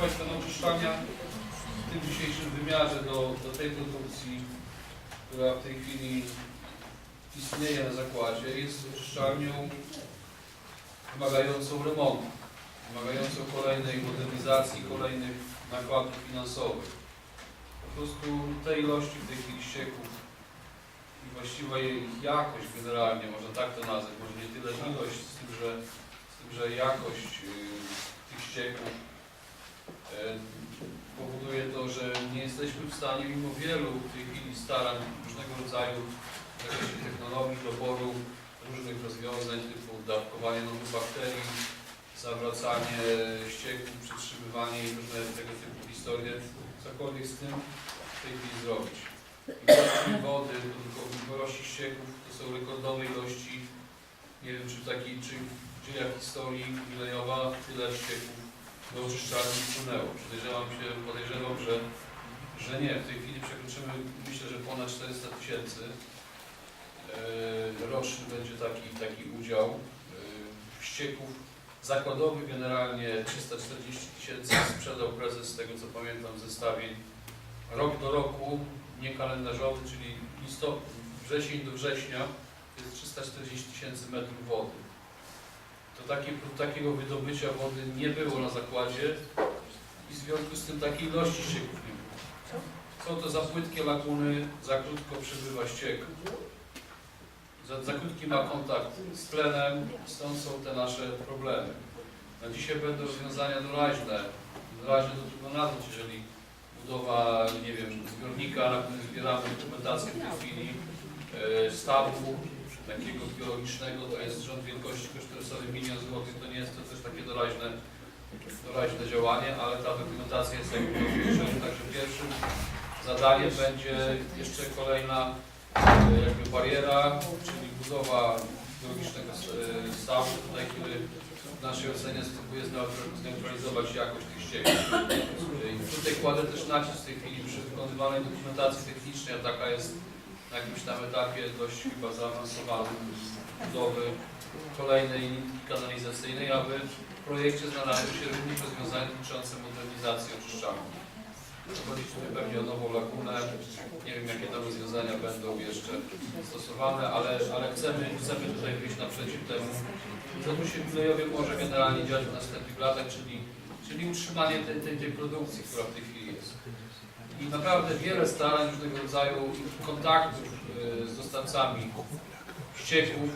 Państwa, oczyszczalnia w tym dzisiejszym wymiarze do, do tej produkcji, która w tej chwili istnieje na zakładzie, jest oczyszczalnią wymagającą remontu, wymagającą kolejnej modernizacji, kolejnych nakładów finansowych. Po prostu tej ilości w tej chwili ścieków i właściwa jej jakość generalnie, można tak to nazwać, może nie tyle ilość, z tym, że, z tym, że jakość yy, tych ścieków powoduje to, że nie jesteśmy w stanie, mimo wielu w tej chwili starań różnego rodzaju technologii, doboru różnych rozwiązań typu dawkowanie nowych bakterii, zawracanie ścieków, przytrzymywanie i różne tego typu historie, cokolwiek z tym w tej chwili zrobić. Ilości wody, ilości ścieków to są rekordowe ilości. Nie wiem, czy w takiej, czy w dziejach historii Milejowa tyle ścieków do oczyszczalni wpłynęło. Podejrzewam się, podejrzewam, że, że nie. W tej chwili przekroczymy, myślę, że ponad 400 tysięcy. Yy, roczny będzie taki, taki udział yy, ścieków zakładowych generalnie 340 tysięcy sprzedał prezes z tego co pamiętam zestawień rok do roku, nie kalendarzowy, czyli listop, wrzesień do września to jest 340 tysięcy metrów wody. To takie, takiego wydobycia wody nie było na zakładzie i w związku z tym takiej ilości ścieków nie było. Są to za płytkie laguny, za krótko przebywa ściek, za, za krótki ma kontakt z tlenem, stąd są te nasze problemy. Na dzisiaj będą rozwiązania doraźne. Doraźne to trudno nazwać, jeżeli budowa, nie wiem, zbiornika, na którym zbieramy dokumentację w tej chwili, e, stawu takiego biologicznego, to jest rząd wielkości kosztorysowy milion złotych, to nie jest to też takie doraźne, doraźne działanie, ale ta dokumentacja jest jakby. Także pierwszym zadaniem będzie jeszcze kolejna e, jakby bariera, czyli budowa biologicznego e, stawu, tutaj, który w naszej ocenie spróbuje zneutra- zneutralizować jakość tych ścieków. E, tutaj kładę też nacisk w tej chwili przy wykonywanej dokumentacji technicznej, a taka jest na jakimś tam etapie dość chyba zaawansowanym budowy kolejnej nitki kanalizacyjnej, aby w projekcie znalazły się również rozwiązania dotyczące modernizacji oczyszczalni. Chodzi tutaj pewnie o nową lagunę. Nie wiem, jakie tam rozwiązania będą jeszcze stosowane, ale, ale chcemy, chcemy tutaj wyjść naprzeciw temu, co tu się w Wilejowie może generalnie dziać w następnych latach, czyli, czyli utrzymanie tej, tej, tej produkcji, która w tej chwili jest. I naprawdę wiele starań różnego rodzaju kontaktów y, z dostawcami ścieków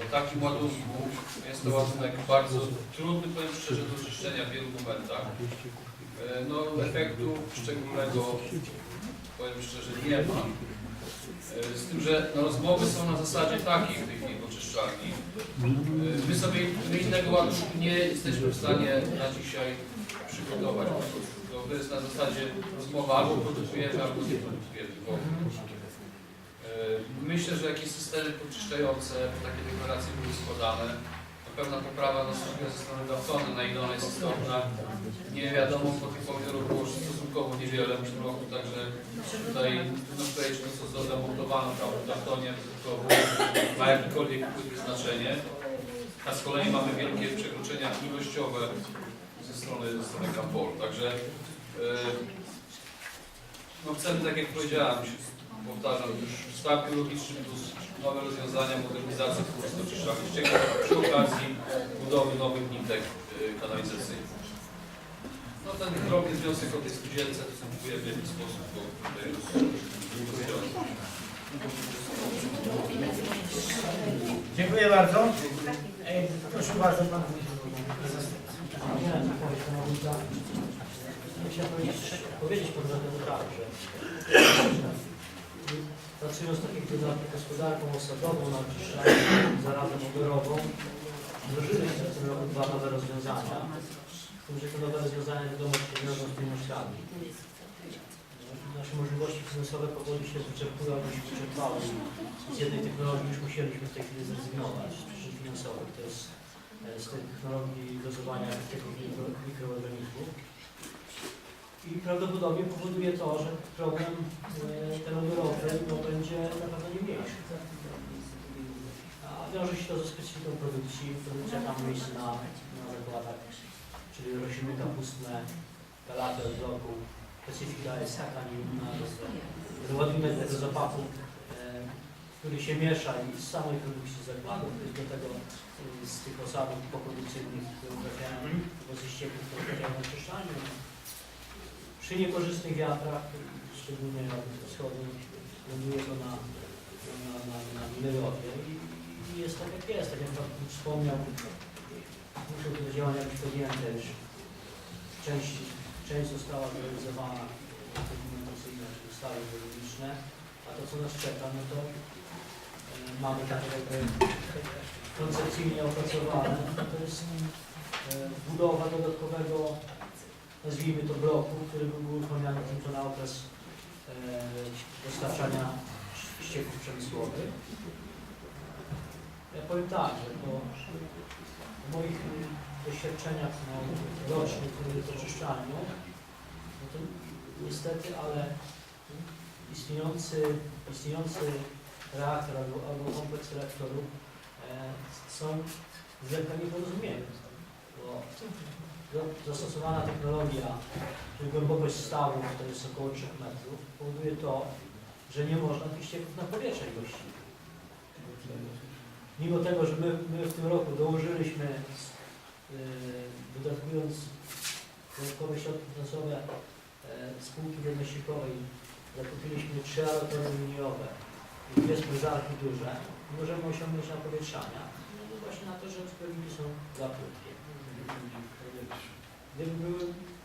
o takim ładunku. Jest to ładunek bardzo trudny, powiem szczerze, do czyszczenia w wielu momentach. E, No, efektu szczególnego, powiem szczerze, nie ma. E, Z tym, że no, rozmowy są na zasadzie takiej w tej chwili oczyszczalni. My sobie my innego ładunku nie jesteśmy w stanie na dzisiaj przygotować. Po. To, jest na zasadzie rozmowa albo produkujemy, albo nie produkujemy. ogóle. E, Myślę, że jakieś systemy poczyszczające, takie deklaracje były składane. Na pewna poprawa nastąpiła ze strony Daftony, na ile ona jest istotna. Nie wiadomo, bo tych pomidorów było stosunkowo niewiele w tym roku, także tutaj trudno powiedzieć, co zamontowano tam w Daftonie to ma jakiekolwiek wpływ znaczenie. A z kolei mamy wielkie przekroczenia ilościowe ze strony, ze strony Campol. Także no chcemy, tak jak powiedziałem, powtarzam, już staw biologiczny plus nowe rozwiązania, modernizacja kursu oczyszczalnych ścieków przy okazji budowy nowych nitek y, kanalizacyjnych. No ten drobny wniosek o tej spółdzielce to próbujemy w jakiś sposób go tutaj. Dziękuję bardzo. Proszę bardzo, pan Chciałem powiedzieć, powiedzieć pod względem tak, że pracując tak jak nad gospodarką osadową, nad zarazem odbiorową, wdrożyliśmy w tym roku dwa nowe rozwiązania. Z tym, że te nowe rozwiązania wiadomo się wiążą z tymi oświadami. Nasze możliwości finansowe powoli się wyczerpują, już wyczerpały. Z jednej technologii już musieliśmy w tej chwili zrezygnować z przyczyn finansowych. To jest e, z tej technologii dozowania tych mikro- mikroorganizmów. I prawdopodobnie powoduje to, że problem e, ten odbiorowy no, będzie na pewno nie mniejszy. A wiąże się to ze specyfiką produkcji. Produkcja tam miejsce na, zakładach, czyli rośliny kapustne, kalaty od roku. Specyfika jest taka, nie inna, Dowodimy tego zapachu, e, który się miesza i z samej produkcji zakładu, do tego e, z tych osadów poprodukcyjnych, które trafiają do ścieków, które trafiają na. Przy niekorzystnych wiatrach, szczególnie na wschodnim, ląduje to na, na, na, na i, jest tak jak jest, tak jak Pan wspomniał, muszą te działania być podjęte już. Część, część została zrealizowana, dokumentacyjne, czy ustawy geologiczne, a to co nas czeka, no to e, mamy tak jakby koncepcyjnie opracowane, to jest e, budowa dodatkowego, nazwijmy to bloku, który był uruchomiony tylko na okres e, dostarczania ścieków przemysłowych. Ja powiem tak, że po, moich y, doświadczeniach no, rocznych w oczyszczaniu, no to niestety, ale istniejący, istniejący reaktor albo, albo kompleks reaktorów e, są wielka nieporozumienie, bo do- zastosowana technologia, czyli głębokość stawów to jest około 3 metrów, powoduje to, że nie można tych ścieków na powietrze gościć. Mimo tego, że my, my w tym roku dołożyliśmy, yy, wydatkując dodatkowe środki finansowe e, spółki wolnościowej, zakupiliśmy trzy aerotory liniowe i dwie sprężarki duże, możemy osiągnąć napowietrzania, no to właśnie na to, że zbiorniki są za krótkie. Gdyby były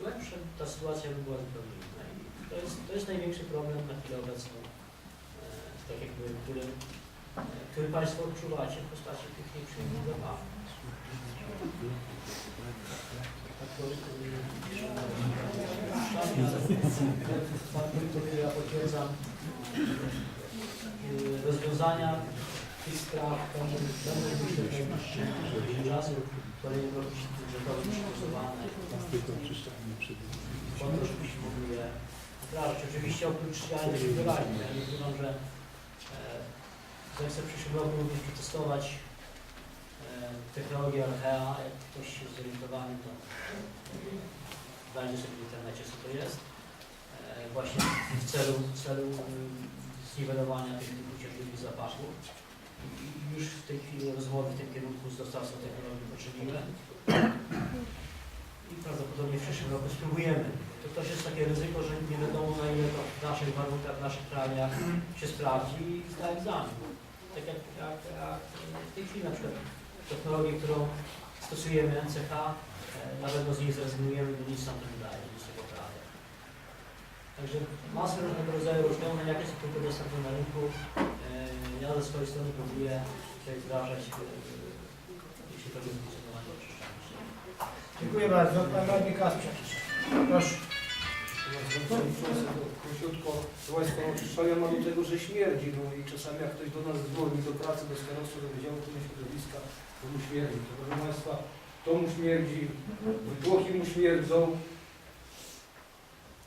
lepsze, ta sytuacja by była zupełnie inna. I to jest, to jest największy problem na chwilę obecną, e, tak jakby, który, e, który Państwo odczuwacie w postaci tych nieprzyjemnych e, Pan Wójt, ja potwierdzam, e, rozwiązania tych spraw będą, będą myślę w najbliższym czasu, kolejnym roku budżetowym przygotowane po to, żebyśmy mogli je wdrażać. Oczywiście oprócz działań indywidualnych, ja nie ukrywam, że e, chcę w przyszłym roku również przetestować technologię RHA. Jak ktoś jest zorientowany, to znajdzie sobie w internecie, co to jest. Właśnie w celu, w celu mm, zniwelowania tych uciążliwych zapachów. Już w tej chwili rozmowy w tym kierunku z dostawcą technologii poczyniły i prawdopodobnie w przyszłym roku spróbujemy. To też jest takie ryzyko, że nie wiadomo na ile to w naszych warunkach, w naszych krajach się sprawdzi i zda egzamin. Tak jak, jak, jak w tej chwili na przykład technologię, którą stosujemy NCH, e, na pewno z niej zrezygnujemy, bo nic nam to nie daje, nic nie poprawia. Także masę różnego rodzaju rozwiązań, jakie są tylko dostępne na rynku. Ja ze swojej strony próbuję tutaj wdrażać, e, jeśli chodzi o funkcjonowanie oczyszczalni. Dziękuję bardzo. Pan radny Kasprzyk. Proszę. Króciutko, Państwo oczyszczania ma do tego, że śmierdzi, no i czasami jak ktoś do nas dzwoni do pracy, do starostwa, do Wydziału Ochrony Środowiska, to mu śmierdzi. To, proszę Państwa, to mu śmierdzi, wytłoki mu śmierdzą,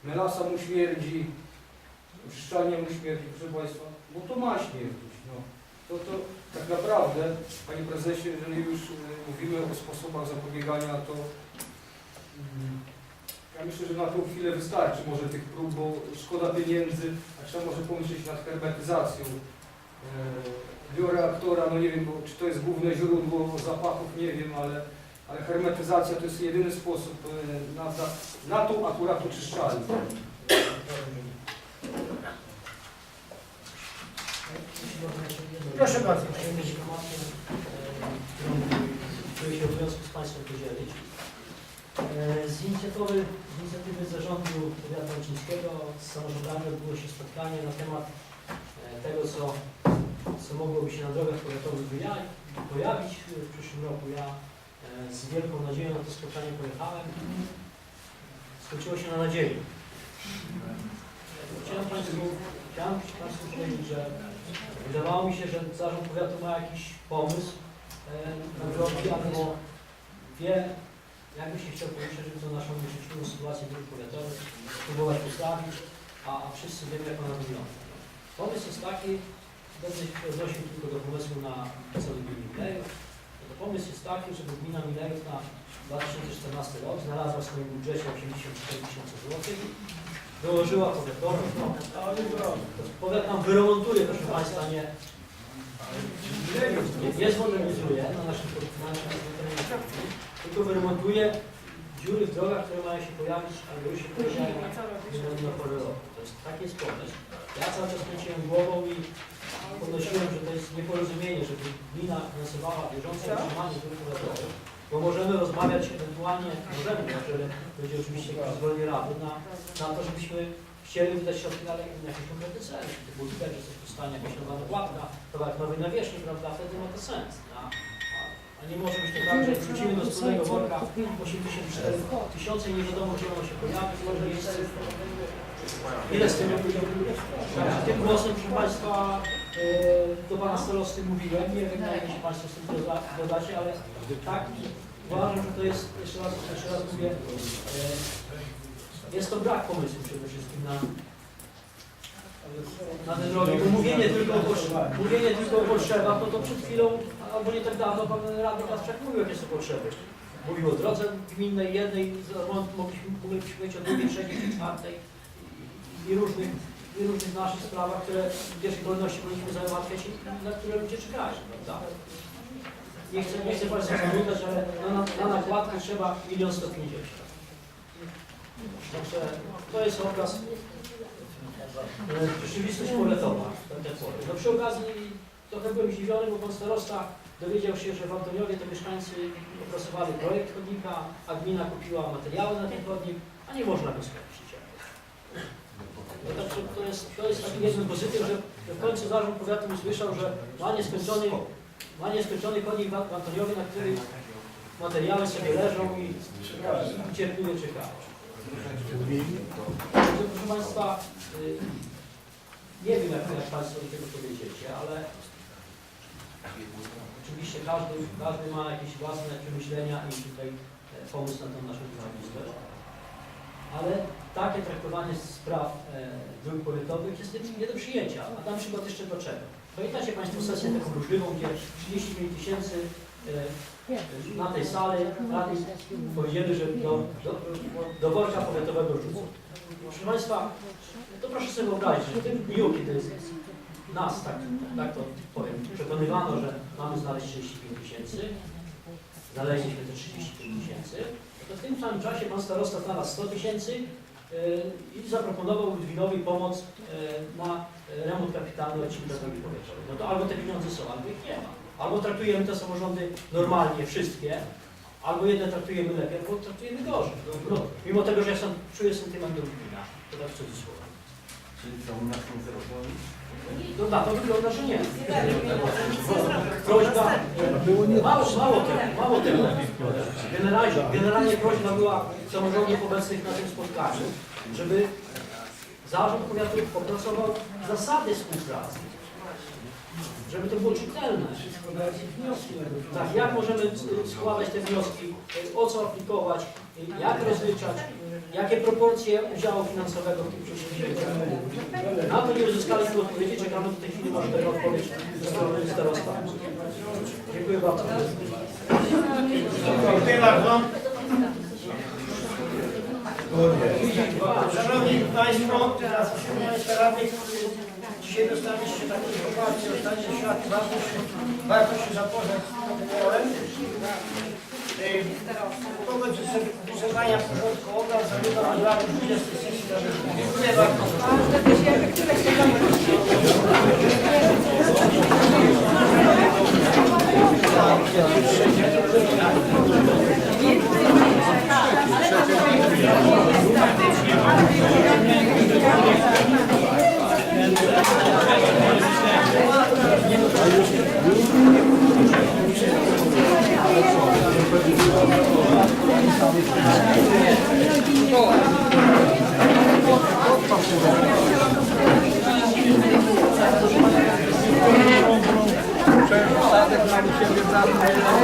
melasa mu śmierdzi, oczyszczanie mu śmierdzi, proszę Państwa, bo to ma śmierdzić, no. To, tak naprawdę, Panie Prezesie, jeżeli już y, mówimy o sposobach zapobiegania, to mm, ja myślę, że na tą chwilę wystarczy może tych prób, bo szkoda pieniędzy, a trzeba może pomyśleć nad hermetyzacją e, bioreaktora, no nie wiem, bo, czy to jest główne źródło zapachów, nie wiem, ale, ale hermetyzacja to jest jedyny sposób e, na, na, na tą akurat oczyszczalnię. Proszę bardzo. Chciałbym informację, e, którą czuję się obowiązku z Państwem podzielić. E, Z inicjatywy, z inicjatywy zarządu powiatu łacińskiego z samorządami odbyło się spotkanie na temat e, tego, co, co mogłoby się na drogach powiatowych pojawić w przyszłym roku. Ja e, z wielką nadzieją na to spotkanie pojechałem. Skończyło się na nadziei. Chciałem Państwu, chciałem Państwu powiedzieć, że wydawało mi się, że zarząd powiatu ma jakiś pomysł e, na drogi, albo wie, jakby się chciał żeby tą naszą nieszczęśliwą sytuację dróg powiatowych próbować a, a wszyscy wiemy, jak ona wygląda. Pomysł jest taki, będę się odnosił tylko do pomysłu na celu Gminejów, do pomysł jest taki, żeby gmina Milejów na 2014 rok znalazła w swoim budżecie 84 tysiące złotych, dołożyła powiatowi, no, nam wyremontuje, proszę Państwa, nie, nie, zmodernizuje na naszym podfinansie, tylko wyremontuje dziury w drogach, które mają się pojawić, albo już się pojawiają na porę roku. To jest, taki jest pomysł. Ja cały czas kręciłem głową i podnosiłem, że to jest nieporozumienie, żeby gmina finansowała bieżące utrzymanie dróg powiatowych, bo możemy rozmawiać ewentualnie, możemy, znaczy, będzie oczywiście pozwolenie rady na, na to, żebyśmy chcieli wydać środki na, na jakieś konkretne cele, typu widać, że coś powstanie, jakaś nowa dokładka, kawałek nowej nawierzchni, prawda, wtedy ma to sens. A, a, nie może być to tak, że wrzucimy do wspólnego worka 84 tysiące i nie wiadomo, gdzie ono się pojawi, może jest Ile z tym Tym głosem, proszę Państwa, do Pana Starosty mówiłem, nie wiem, jak się Państwo z tym doda- dodacie, ale tak, uważam, że to jest, jeszcze raz, jeszcze raz mówię, e, jest to brak pomysłu przede wszystkim na, na te drogi, bo mówienie tylko, o, mówienie tylko o potrzebach, no to przed chwilą, albo nie tak dawno, Pan Radny Kasprzak mówił, jakie są potrzeby. Mówił o drodze gminnej jednej, mogliśmy mówić o drugiej, trzeciej, czwartej i różnych, i różnych naszych sprawach, które w pierwszej kolejności powinniśmy załatwiać i na które ludzie czekają, prawda? Nie chcę, nie chcę Państwa zamykać, ale na, na nakładkę trzeba 1 150 Także to jest obraz, rzeczywistość tak jak powiem. No przy okazji trochę byłem zdziwiony, bo pan starosta dowiedział się, że w Antoniowie to mieszkańcy opracowali projekt chodnika, a gmina kupiła materiały na ten chodnik, a nie można go skończyć. No także to jest, to jest taki jeden pozytyw, że, w końcu zarząd powiatu usłyszał, że ma nieskończony, ma nieskończony chodnik w Antoniowie, na którym materiały sobie leżą i, cierpliwie czekają. Także proszę Państwa, y, nie wiem jak, jak Państwo do tego powiedziecie, ale oczywiście każdy, każdy ma jakieś własne przemyślenia i tutaj e, pomysł na tą naszą rzeczywistość. Ale takie traktowanie spraw e, dróg powiatowych jest nie- do przyjęcia. A dam przykład jeszcze do czego. Pamiętacie Państwo sesję taką burzliwą, gdzie 35 tysięcy e, na tej sali rady powiedzieli, że do, do, do worka powiatowego rzucą. Proszę Państwa, to proszę sobie wyobrazić, że w tym dniu, kiedy nas, tak, tak to powiem, przekonywano, że mamy znaleźć 35 tysięcy, znaleźliśmy te 35 tysięcy, to w tym samym czasie pan starosta znalazł 100 tysięcy yy, i zaproponował Ludwinowi pomoc yy, na remont kapitalny odcinka drogi powiatowej. No to albo te pieniądze są, albo ich nie ma. Albo traktujemy te samorządy normalnie, wszystkie, albo jedne traktujemy lepiej, albo traktujemy gorzej. No, mimo tego, że ja sam czuję sentyment do Ludwina, to tak w cudzysłowie. Czyli co, u nas nie zrobią? No na to wygląda, że nie. Prośba, mało, mało tego, mało tego. Generalnie, generalnie prośba była samorządów obecnych na tym spotkaniu, żeby zarząd powiatu opracował zasady współpracy. Żeby to było czytelne. Tak, jak możemy składać te wnioski, o co aplikować, jak rozliczać, jakie proporcje udziału finansowego w tym przedsięwzięciu. Na to nie uzyskaliśmy odpowiedzi, czekamy do tej chwili możliwe odpowiedź ze strony starostwa. Dziękuję bardzo. Dziękuję bardzo. Szanowni Państwo, teraz Państwa radnych, dzisiaj dostaliście takie informacje, dostaliście świat, warto się, warto się zapoznać z protokołem. Wobec wyczerpania porządku obrad zamykam obrady 20 sesji. Dziękuję bardzo.